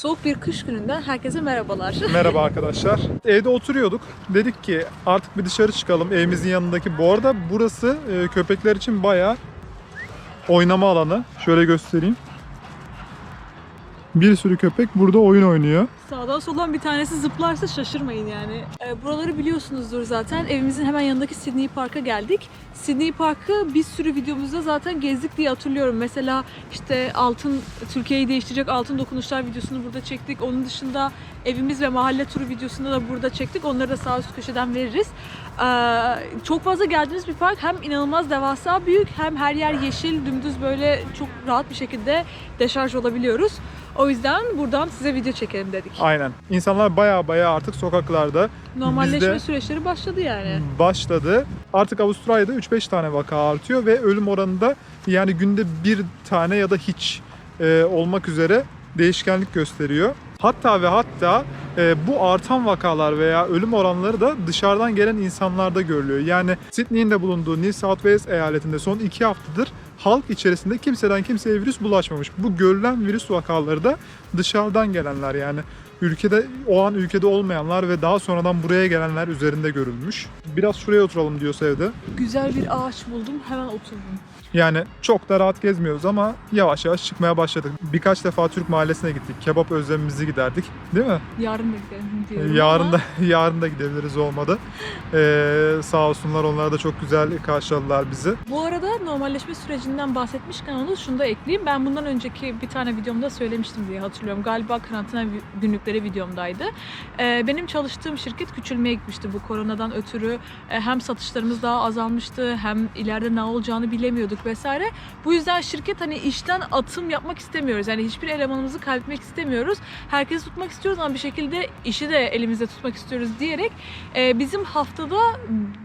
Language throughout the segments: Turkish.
Soğuk bir kış gününden herkese merhabalar. Merhaba arkadaşlar. Evde oturuyorduk. Dedik ki artık bir dışarı çıkalım evimizin yanındaki. Bu arada burası e, köpekler için bayağı oynama alanı. Şöyle göstereyim. Bir sürü köpek burada oyun oynuyor. Sağdan soldan bir tanesi zıplarsa şaşırmayın yani. Ee, buraları biliyorsunuzdur zaten. Evimizin hemen yanındaki Sydney Park'a geldik. Sydney Park'ı bir sürü videomuzda zaten gezdik diye hatırlıyorum. Mesela işte altın Türkiye'yi değiştirecek altın dokunuşlar videosunu burada çektik. Onun dışında evimiz ve mahalle turu videosunu da burada çektik. Onları da sağ üst köşeden veririz. Ee, çok fazla geldiğiniz bir park. Hem inanılmaz devasa büyük hem her yer yeşil, dümdüz böyle çok rahat bir şekilde deşarj olabiliyoruz. O yüzden buradan size video çekelim dedik. Aynen. İnsanlar bayağı bayağı artık sokaklarda Normalleşme Bizde- süreçleri başladı yani. başladı. Artık Avustralya'da 3-5 tane vaka artıyor ve ölüm oranında yani günde bir tane ya da hiç e, olmak üzere değişkenlik gösteriyor. Hatta ve hatta e, bu artan vakalar veya ölüm oranları da dışarıdan gelen insanlarda görülüyor. Yani Sydney'in de bulunduğu New South Wales eyaletinde son 2 haftadır halk içerisinde kimseden kimseye virüs bulaşmamış. Bu görülen virüs vakaları da dışarıdan gelenler yani ülkede o an ülkede olmayanlar ve daha sonradan buraya gelenler üzerinde görülmüş. Biraz şuraya oturalım diyorsa evde. Güzel bir ağaç buldum, hemen oturdum. Yani çok da rahat gezmiyoruz ama yavaş yavaş çıkmaya başladık. Birkaç defa Türk mahallesine gittik. Kebap özlemimizi giderdik. Değil mi? Yarın da gidelim diyorum Yarın ama da yarın da gidebiliriz olmadı. Ee, sağ olsunlar onlar da çok güzel karşıladılar bizi. Bu arada normalleşme sürecinden bahsetmişken onu şunu da ekleyeyim. Ben bundan önceki bir tane videomda söylemiştim diye hatırlıyorum. Galiba karantina vi- günlükleri videomdaydı. Ee, benim çalıştığım şirket küçülmeye gitmişti bu koronadan ötürü. Ee, hem satışlarımız daha azalmıştı hem ileride ne olacağını bilemiyorduk vesaire. Bu yüzden şirket hani işten atım yapmak istemiyoruz. Yani hiçbir elemanımızı kaybetmek istemiyoruz. Herkesi tutmak istiyoruz ama bir şekilde işi de elimizde tutmak istiyoruz diyerek e, bizim haftada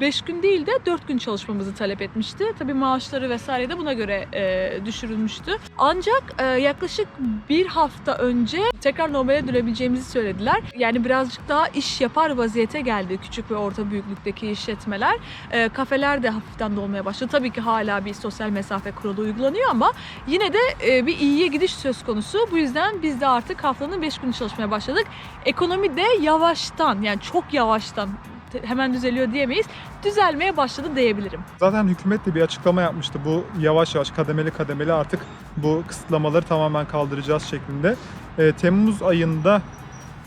5 gün değil de 4 gün çalışmamızı talep etmişti. Tabii maaşları vesaire de buna göre e, düşürülmüştü. Ancak e, yaklaşık bir hafta önce tekrar normale dönebileceğimizi söylediler. Yani birazcık daha iş yapar vaziyete geldi küçük ve orta büyüklükteki işletmeler. E, kafeler de hafiften dolmaya başladı. Tabii ki hala bir sosyal mesafe kuralı uygulanıyor ama yine de e, bir iyiye gidiş söz konusu. Bu yüzden biz de artık haftanın 5 günü çalışmaya başladık. Ekonomi de yavaştan yani çok yavaştan hemen düzeliyor diyemeyiz. Düzelmeye başladı diyebilirim. Zaten hükümet de bir açıklama yapmıştı. Bu yavaş yavaş kademeli kademeli artık bu kısıtlamaları tamamen kaldıracağız şeklinde. Ee, Temmuz ayında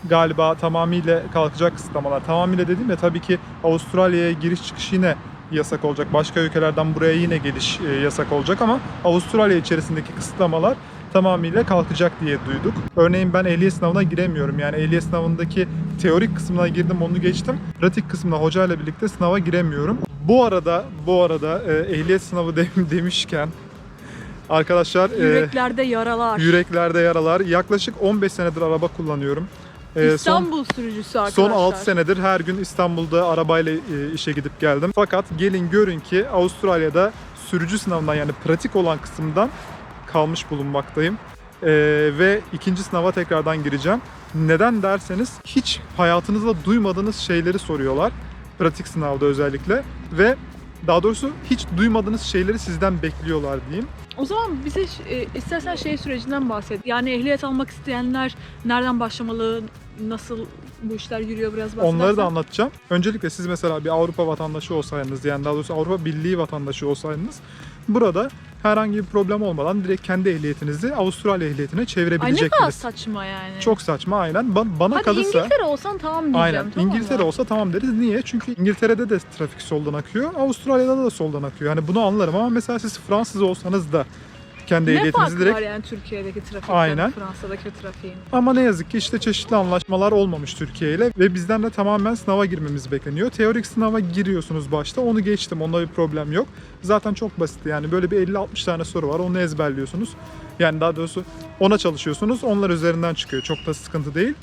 galiba tamamıyla kalkacak kısıtlamalar. Tamamıyla dediğim de tabii ki Avustralya'ya giriş çıkış yine yasak olacak. Başka ülkelerden buraya yine geliş e, yasak olacak ama Avustralya içerisindeki kısıtlamalar tamamıyla kalkacak diye duyduk. Örneğin ben ehliyet sınavına giremiyorum. Yani ehliyet sınavındaki teorik kısmına girdim onu geçtim. Pratik kısmına hocayla birlikte sınava giremiyorum. Bu arada bu arada e, ehliyet sınavı de- demişken arkadaşlar e, Yüreklerde yaralar. yüreklerde yaralar. Yaklaşık 15 senedir araba kullanıyorum. E, son İstanbul sürücüsü arkadaşlar. Son 6 senedir her gün İstanbul'da arabayla e, işe gidip geldim. Fakat gelin görün ki Avustralya'da sürücü sınavından yani pratik olan kısımdan kalmış bulunmaktayım. E, ve ikinci sınava tekrardan gireceğim. Neden derseniz hiç hayatınızda duymadığınız şeyleri soruyorlar. Pratik sınavda özellikle. Ve daha doğrusu hiç duymadığınız şeyleri sizden bekliyorlar diyeyim. O zaman bize e, istersen şey sürecinden bahset. Yani ehliyet almak isteyenler nereden başlamalı, nasıl bu işler yürüyor biraz bahsedersen. Onları da anlatacağım. Öncelikle siz mesela bir Avrupa vatandaşı olsaydınız yani daha doğrusu Avrupa Birliği vatandaşı olsaydınız burada herhangi bir problem olmadan direkt kendi ehliyetinizi Avustralya ehliyetine Ay ne kadar çevirebilecektiniz. saçma yani. Çok saçma aynen. Ba- bana Hadi kalırsa İngiltere olsan tamam diyeceğim. Aynen. tamam İngiltere mı? olsa tamam deriz. Niye? Çünkü İngiltere'de de trafik soldan akıyor. Avustralya'da da soldan akıyor. Yani bunu anlarım ama mesela siz Fransız olsanız da kendi Ne ehliyetinizi farkı direkt var yani Türkiye'deki trafikten Aynen. Fransa'daki trafiğin? Ama ne yazık ki işte çeşitli anlaşmalar olmamış Türkiye ile ve bizden de tamamen sınava girmemiz bekleniyor. Teorik sınava giriyorsunuz başta. Onu geçtim. Onda bir problem yok. Zaten çok basit. Yani böyle bir 50-60 tane soru var. Onu ezberliyorsunuz. Yani daha doğrusu ona çalışıyorsunuz. Onlar üzerinden çıkıyor. Çok da sıkıntı değil.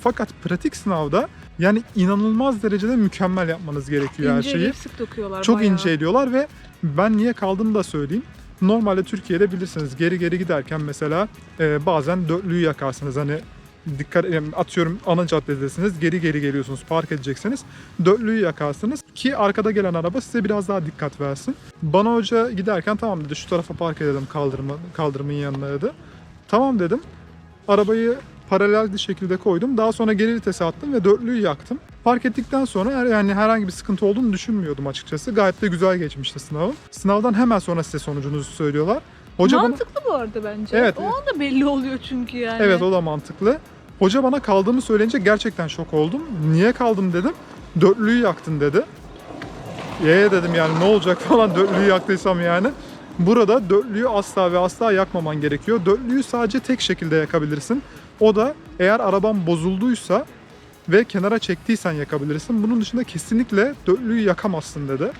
Fakat pratik sınavda yani inanılmaz derecede mükemmel yapmanız gerekiyor her İnce şeyi. eleyip sık dokuyorlar Çok bayağı. ince ediyorlar ve ben niye kaldığını da söyleyeyim. Normalde Türkiye'de bilirsiniz geri geri giderken mesela e, bazen dörtlüyü yakarsınız. Hani dikkat atıyorum ana caddedesiniz geri geri geliyorsunuz park edeceksiniz. Dörtlüyü yakarsınız ki arkada gelen araba size biraz daha dikkat versin. Bana hoca giderken tamam dedi şu tarafa park edelim kaldırımı, kaldırımın yanına dedi. Tamam dedim. Arabayı paralel bir şekilde koydum. Daha sonra geri vitese attım ve dörtlüyü yaktım. Park ettikten sonra yani herhangi bir sıkıntı olduğunu düşünmüyordum açıkçası. Gayet de güzel geçmişti sınavım. Sınavdan hemen sonra size sonucunuzu söylüyorlar. Hoca bana... Mantıklı bu arada bence. Evet. O anda belli oluyor çünkü yani. Evet o da mantıklı. Hoca bana kaldığımı söyleyince gerçekten şok oldum. Niye kaldım dedim. Dörtlüyü yaktın dedi. Ye dedim yani ne olacak falan dörtlüyü yaktıysam yani. Burada dörtlüyü asla ve asla yakmaman gerekiyor. Dörtlüyü sadece tek şekilde yakabilirsin. O da eğer araban bozulduysa ve kenara çektiysen yakabilirsin. Bunun dışında kesinlikle dörtlüyü yakamazsın dedi.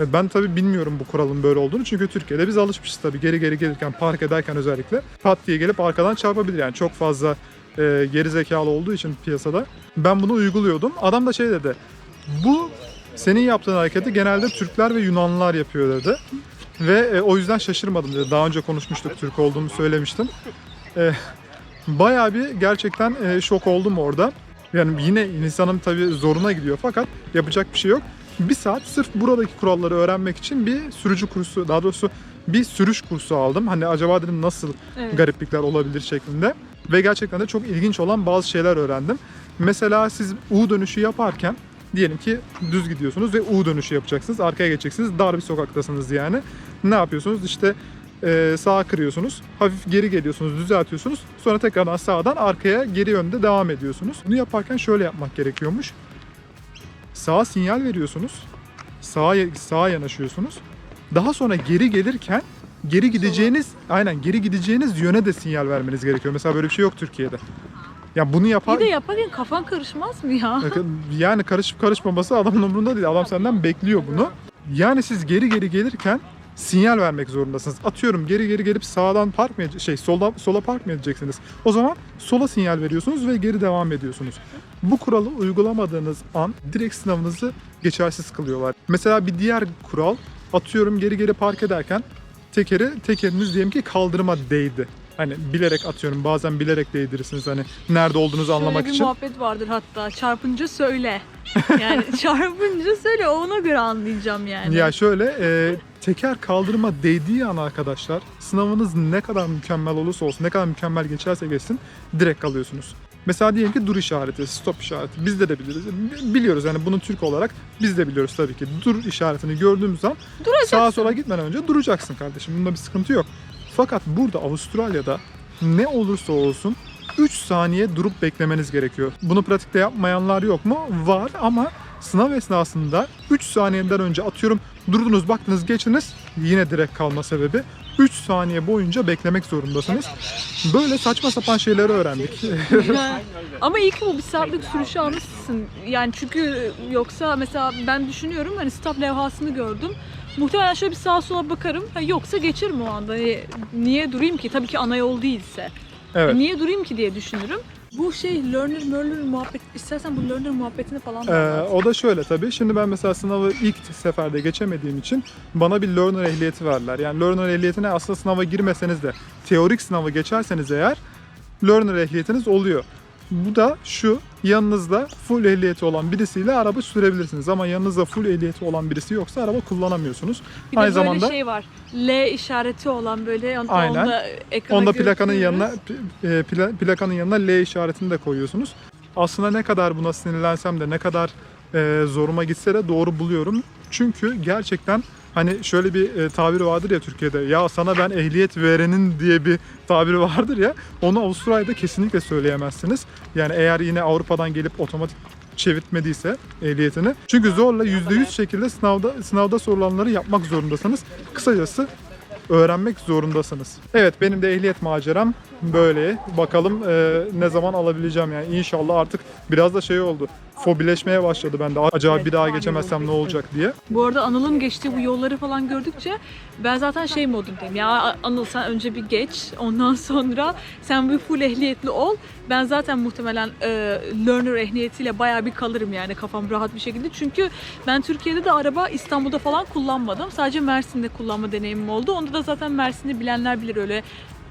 Ve ben tabii bilmiyorum bu kuralın böyle olduğunu. Çünkü Türkiye'de biz alışmışız tabii geri geri gelirken, park ederken özellikle pat diye gelip arkadan çarpabilir. Yani çok fazla e, geri zekalı olduğu için piyasada. Ben bunu uyguluyordum. Adam da şey dedi. Bu senin yaptığın hareketi genelde Türkler ve Yunanlılar yapıyor dedi. Ve e, o yüzden şaşırmadım dedi. Daha önce konuşmuştuk Türk olduğumu söylemiştim. E, bayağı bir gerçekten e, şok oldum orada. Yani yine insanın tabii zoruna gidiyor fakat yapacak bir şey yok. Bir saat sırf buradaki kuralları öğrenmek için bir sürücü kursu, daha doğrusu bir sürüş kursu aldım. Hani acaba dedim nasıl Evet. gariplikler olabilir şeklinde. Ve gerçekten de çok ilginç olan bazı şeyler öğrendim. Mesela siz U dönüşü yaparken diyelim ki düz gidiyorsunuz ve U dönüşü yapacaksınız. Arkaya geçeceksiniz. Dar bir sokaktasınız yani. Ne yapıyorsunuz? İşte e, sağa kırıyorsunuz. Hafif geri geliyorsunuz, düzeltiyorsunuz. Sonra tekrardan sağdan arkaya geri yönde devam ediyorsunuz. Bunu yaparken şöyle yapmak gerekiyormuş. Sağa sinyal veriyorsunuz. Sağa sağa yanaşıyorsunuz. Daha sonra geri gelirken geri gideceğiniz aynen geri gideceğiniz yöne de sinyal vermeniz gerekiyor. Mesela böyle bir şey yok Türkiye'de. Ya bunu yapar Bir de yaparken kafan karışmaz mı ya? yani karışıp karışmaması adamın umurunda değil. Adam senden bekliyor bunu. Yani siz geri geri gelirken sinyal vermek zorundasınız. Atıyorum geri geri gelip sağdan park mı şey sola sola park mı edeceksiniz? O zaman sola sinyal veriyorsunuz ve geri devam ediyorsunuz. Bu kuralı uygulamadığınız an direkt sınavınızı geçersiz kılıyorlar. Mesela bir diğer kural atıyorum geri geri park ederken tekeri tekeriniz diyelim ki kaldırıma değdi. Hani bilerek atıyorum bazen bilerek değdirirsiniz hani nerede olduğunuzu anlamak Şöyle bir için. muhabbet vardır hatta. Çarpınca söyle. Yani çarpınca söyle ona göre anlayacağım yani. Ya şöyle e, teker kaldırıma değdiği an arkadaşlar sınavınız ne kadar mükemmel olursa olsun ne kadar mükemmel geçerse geçsin direkt kalıyorsunuz. Mesela diyelim ki dur işareti, stop işareti. Biz de de biliriz. Bi- Biliyoruz yani bunu Türk olarak biz de biliyoruz tabii ki. Dur işaretini gördüğümüz an Duracaksın. sağa sola gitmeden önce duracaksın kardeşim. Bunda bir sıkıntı yok. Fakat burada Avustralya'da ne olursa olsun 3 saniye durup beklemeniz gerekiyor. Bunu pratikte yapmayanlar yok mu? Var ama sınav esnasında 3 saniyeden önce atıyorum durdunuz baktınız geçtiniz yine direkt kalma sebebi 3 saniye boyunca beklemek zorundasınız. Böyle saçma sapan şeyleri öğrendik. Ama iyi ki bu bir saatlik sürüşü almışsın. Yani çünkü yoksa mesela ben düşünüyorum hani stop levhasını gördüm. Muhtemelen şöyle bir sağa sola bakarım. Ha, yoksa geçerim o anda. Hani niye durayım ki? Tabii ki ana yol değilse. evet. Niye durayım ki diye düşünürüm. Bu şey learner learner muhabbet istersen bu learner muhabbetini falan da Ee, anlat. o da şöyle tabii. Şimdi ben mesela sınavı ilk seferde geçemediğim için bana bir learner ehliyeti verdiler. Yani learner ehliyetine aslında sınava girmeseniz de teorik sınavı geçerseniz eğer learner ehliyetiniz oluyor. Bu da şu yanınızda full ehliyeti olan birisiyle araba sürebilirsiniz ama yanınızda full ehliyeti olan birisi yoksa araba kullanamıyorsunuz. bir de aynı böyle zamanda şey var. L işareti olan böyle onda, Aynen. onda ekrana Onda plakanın görüntülüyoruz. yanına e, pla- plakanın yanına L işaretini de koyuyorsunuz. Aslında ne kadar buna sinirlensem de ne kadar e, zoruma gitse de doğru buluyorum. Çünkü gerçekten hani şöyle bir e, tabiri vardır ya Türkiye'de. Ya sana ben ehliyet verenin diye bir tabiri vardır ya. Onu Avustralya'da kesinlikle söyleyemezsiniz. Yani eğer yine Avrupa'dan gelip otomatik çevirtmediyse ehliyetini. Çünkü zorla %100 şekilde sınavda sınavda sorulanları yapmak zorundasınız. Kısacası öğrenmek zorundasınız. Evet benim de ehliyet maceram böyle. Bakalım e, ne zaman alabileceğim yani. İnşallah artık biraz da şey oldu. Fobileşmeye başladı bende. Acaba bir daha geçemezsem ne olacak diye. Bu arada Anıl'ın geçtiği bu yolları falan gördükçe ben zaten şey modundayım. Ya Anıl sen önce bir geç. Ondan sonra sen bir full ehliyetli ol. Ben zaten muhtemelen e, learner ehliyetiyle bayağı bir kalırım yani kafam rahat bir şekilde. Çünkü ben Türkiye'de de araba İstanbul'da falan kullanmadım. Sadece Mersin'de kullanma deneyimim oldu. Onda da zaten Mersin'i bilenler bilir öyle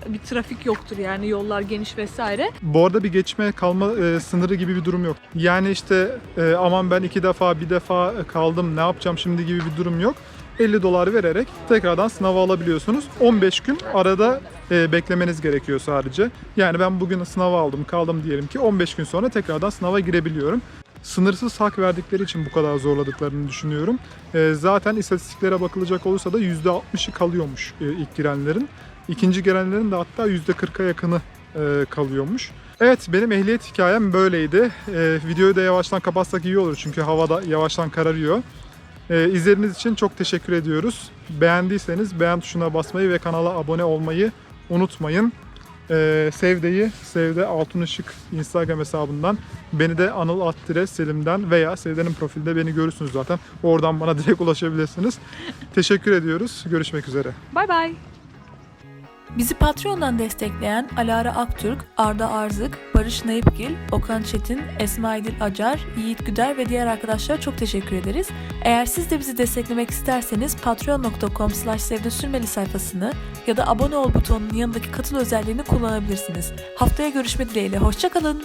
bir trafik yoktur yani yollar geniş vesaire. Bu arada bir geçme kalma e, sınırı gibi bir durum yok. Yani işte e, aman ben iki defa bir defa kaldım ne yapacağım şimdi gibi bir durum yok. 50 dolar vererek tekrardan sınava alabiliyorsunuz. 15 gün arada e, beklemeniz gerekiyor sadece. Yani ben bugün sınava aldım kaldım diyelim ki 15 gün sonra tekrardan sınava girebiliyorum. Sınırsız hak verdikleri için bu kadar zorladıklarını düşünüyorum. E, zaten istatistiklere bakılacak olursa da %60'ı kalıyormuş e, ilk girenlerin. İkinci gelenlerin de hatta %40'a yakını e, kalıyormuş. Evet benim ehliyet hikayem böyleydi. E, videoyu da yavaştan kapatsak iyi olur çünkü havada yavaştan kararıyor. E, izlediğiniz için çok teşekkür ediyoruz. Beğendiyseniz beğen tuşuna basmayı ve kanala abone olmayı unutmayın. E, Sevde'yi, Sevde Altın Işık Instagram hesabından beni de Anıl Attire Selim'den veya Sevde'nin profilde beni görürsünüz zaten. Oradan bana direkt ulaşabilirsiniz. Teşekkür ediyoruz. Görüşmek üzere. Bay bay. Bizi Patreon'dan destekleyen Alara Aktürk, Arda Arzık, Barış Naipgil, Okan Çetin, Esma İdil Acar, Yiğit Güder ve diğer arkadaşlara çok teşekkür ederiz. Eğer siz de bizi desteklemek isterseniz patreon.com sürmeli sayfasını ya da abone ol butonunun yanındaki katıl özelliğini kullanabilirsiniz. Haftaya görüşme dileğiyle, hoşçakalın.